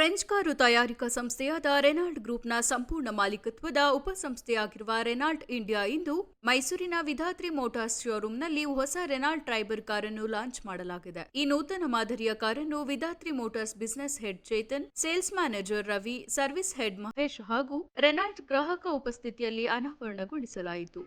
French car ತಯಾರಿಕಾ ಸಂಸ್ಥೆಯಾದ Renault ಗ್ರೂಪ್ನ ಸಂಪೂರ್ಣ ಮಾಲೀಕತ್ವದ ಉಪಸಂಸ್ಥೆಯಾಗಿರುವ ರೆನಾಲ್ಡ್ ಇಂಡಿಯಾ ಇಂದು ಮೈಸೂರಿನ ವಿಧಾತ್ರಿ ಮೋಟಾರ್ಸ್ ಶೋರೂಂನಲ್ಲಿ ಹೊಸ ರೆನಾಲ್ಡ್ ಟ್ರೈಬರ್ ಕಾರನ್ನು ಲಾಂಚ್ ಮಾಡಲಾಗಿದೆ. ಈ ನೂತನ ಮಾದರಿಯ ಕಾರನ್ನು Vidhatri motors business head Chetan, sales manager Ravi, service head Mahesh ಹಾಗೂ ರೆನಾಲ್ಡ್ ಗ್ರಾಹಕ ಉಪಸ್ಥಿತಿಯಲ್ಲಿ ಅನಾವರಣಗೊಳಿಸಲಾಯಿತು.